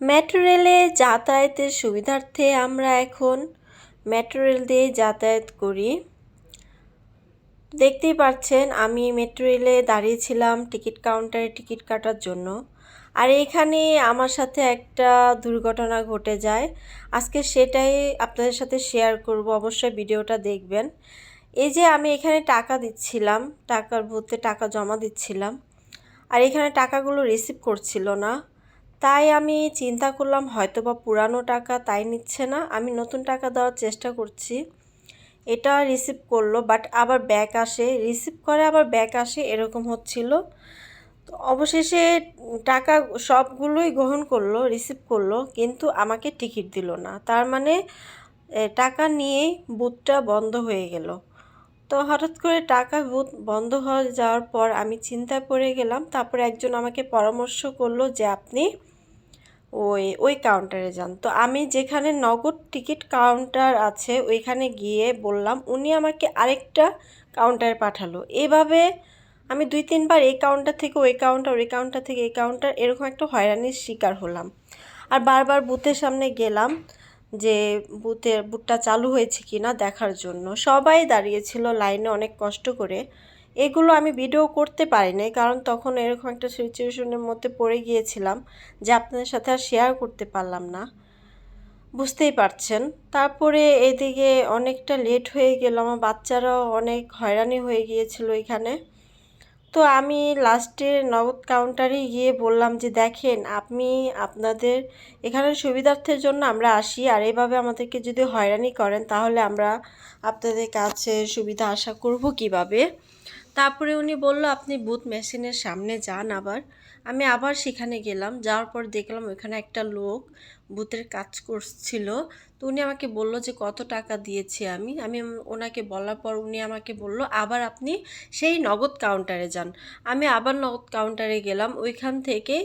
Metro রেলে যাতায়াতের সুবিধার্থে আমরা এখন মেট্রো রেল দিয়ে যাতায়াত করি। দেখতেই পাচ্ছেন, আমি মেট্রো রেলে দাঁড়িয়েছিলাম টিকিট কাউন্টারে টিকিট কাটার জন্য। আর এখানে আমার সাথে একটা দুর্ঘটনা ঘটে যায়। আজকে সেটাই আপনাদের সাথে শেয়ার করব, অবশ্যই ভিডিওটা দেখবেন। এই যে আমি এখানে টাকা দিচ্ছিলাম, টাকার বুথে টাকা জমা দিচ্ছিলাম। আর এখানে টাকাগুলো রিসিভ করছিল না। তাই আমি চিন্তা করলাম হয়তো বা পুরানো টাকা তাই নিচ্ছে না। আমি নতুন টাকা দেওয়ার চেষ্টা করছি। এটা রিসিভ করল বাট আবার ব্যাক আসে। রিসিভ করে আবার ব্যাক আসে, এরকম হচ্ছিল। তো অবশেষে টাকা সবগুলোই গ্রহণ করল রিসিভ করল, কিন্তু আমাকে টিকিট দিল না। তার মানে টাকা নিয়েই বুথটা বন্ধ হয়ে গেল। তো হঠাৎ করে টাকা বুথ বন্ধ হয়ে যাওয়ার পর আমি চিন্তায় পড়ে গেলাম। তারপরে একজন আমাকে পরামর্শ করল যে আপনি ওই ওই কাউন্টারে যান। তো আমি যেখানে নগদ টিকিট কাউন্টার আছে ওইখানে গিয়ে বললাম, উনি আমাকে আরেকটা কাউন্টারে পাঠালো। এভাবে আমি দুই, তিনবার এই কাউন্টার থেকে ওই কাউন্টার ওই কাউন্টার থেকে এই কাউন্টার এরকম একটা হয়রানির শিকার হলাম। আর বারবার বুথের সামনে গেলাম। যে বুথের বুথটা চালু হয়েছে কি না দেখার জন্য। সবাই দাঁড়িয়েছিল লাইনে অনেক কষ্ট করে। এগুলো আমি ভিডিও করতে পারি নাই কারণ তখন এরকম একটা সিচুয়েশনের মধ্যে পড়ে গিয়েছিলাম যে আপনাদের সাথে আর শেয়ার করতে পারলাম না। বুঝতেই পারছেন। তারপরে এদিকে অনেকটা লেট হয়ে গেল, আমার বাচ্চারাও অনেক হয়রানি হয়ে গিয়েছিল এখানে। তো আমি লাস্টে নগদ কাউন্টারে গিয়ে বললাম যে, দেখেন, আপনি আপনাদের এখানে সুবিধার্থের জন্য আমরা আসি। আর এভাবে আমাদেরকে যদি হয়রানি করেন, তাহলে আমরা আপনাদের কাছে সুবিধা আশা করব কীভাবে? তারপরে উনি বলল, আপনি বুথ মেশিনের সামনে যান আবার। আমি আবার সেখানে গেলাম, যাওয়ার পর দেখলাম ওইখানে একটা লোক বুথের কাজ করছিল। তো উনি আমাকে বলল যে, কত টাকা দিয়েছি আমি? আমি ওনাকে বলার পর উনি আমাকে বলল, আবার আপনি সেই নগদ কাউন্টারে যান। আমি আবার নগদ কাউন্টারে গেলাম, ওইখান থেকে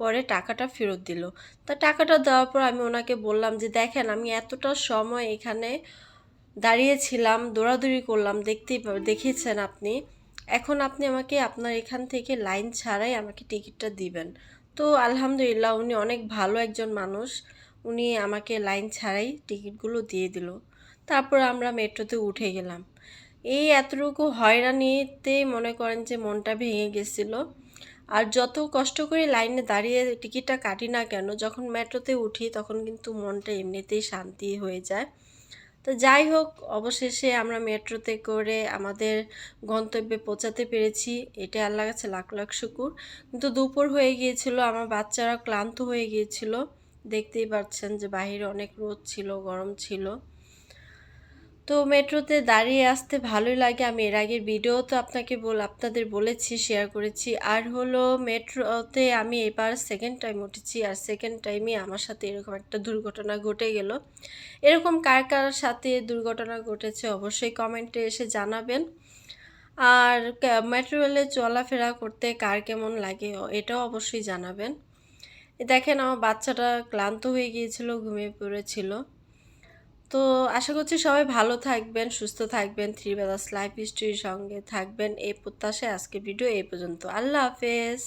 পরে টাকাটা ফেরত দিল। তা টাকাটা দেওয়ার পর আমি ওনাকে বললাম যে, দেখেন, আমি এতটা সময় এখানে দাঁড়িয়েছিলাম দৌড়াদৌড়ি করলাম দেখতেই দেখেছেন আপনি? এখন আপনি আমাকে আপনার এখান থেকে লাইন ছাড়াই আমাকে টিকিটটা দিবেন। তো আলহামদুলিল্লাহ উনি অনেক ভালো একজন মানুষ। উনি আমাকে লাইন ছাড়াই টিকিটগুলো দিয়ে দিল। তারপর আমরা মেট্রোতে উঠে গেলাম। এই এতটুকু হয়রানিতে মনে করেন যে মনটা ভেঙে গেছিল। আর যত কষ্ট করে লাইনে দাঁড়িয়ে টিকিটটা কাটি না কেন, যখন মেট্রোতে উঠি তখন কিন্তু মনটা এমনিতেই শান্তি হয়ে যায়। তো যাই হোক, অবশেষে আমরা মেট্রোতে করে আমাদের গন্তব্যে পৌঁছাতে পেরেছি। এটা আল্লাহ কাছে লাখ লাখ শুকুর। কিন্তু দুপুর হয়ে গিয়েছিল, আমার বাচ্চারা ক্লান্ত হয়ে গিয়েছিল। দেখতেই পাচ্ছেন যে বাহিরে অনেক রোদ ছিল, গরম ছিল। তো মেট্রোতে দাঁড়িয়ে আসতে ভালোই লাগে। আমি এর আগের ভিডিও তো আপনাকে বল, আপনাদের বলেছি শেয়ার করেছি। আর হলো মেট্রোতে আমি এবার সেকেন্ড টাইম উঠেছি। আর সেকেন্ড টাইমে আমার সাথে এরকম একটা দুর্ঘটনা ঘটে গেল। এরকম কার কার সাথে দুর্ঘটনা ঘটেছে অবশ্যই কমেন্টে এসে জানাবেন। আর মেট্রো রেলে চলাফেরা করতে কার কেমন লাগে এটাও অবশ্যই জানাবেন। দেখেন আমার বাচ্চাটা ক্লান্ত হয়ে গিয়েছিল, ঘুমিয়ে পড়েছিল। তো আশা করছি সবাই ভালো থাকবেন, সুস্থ থাকবেন থ্রি বেদাস লাইফ হিস্ট্রির সঙ্গে থাকবেন। এই প্রত্যাশায় আজকে ভিডিও এই পর্যন্ত। আল্লাহ হাফেজ।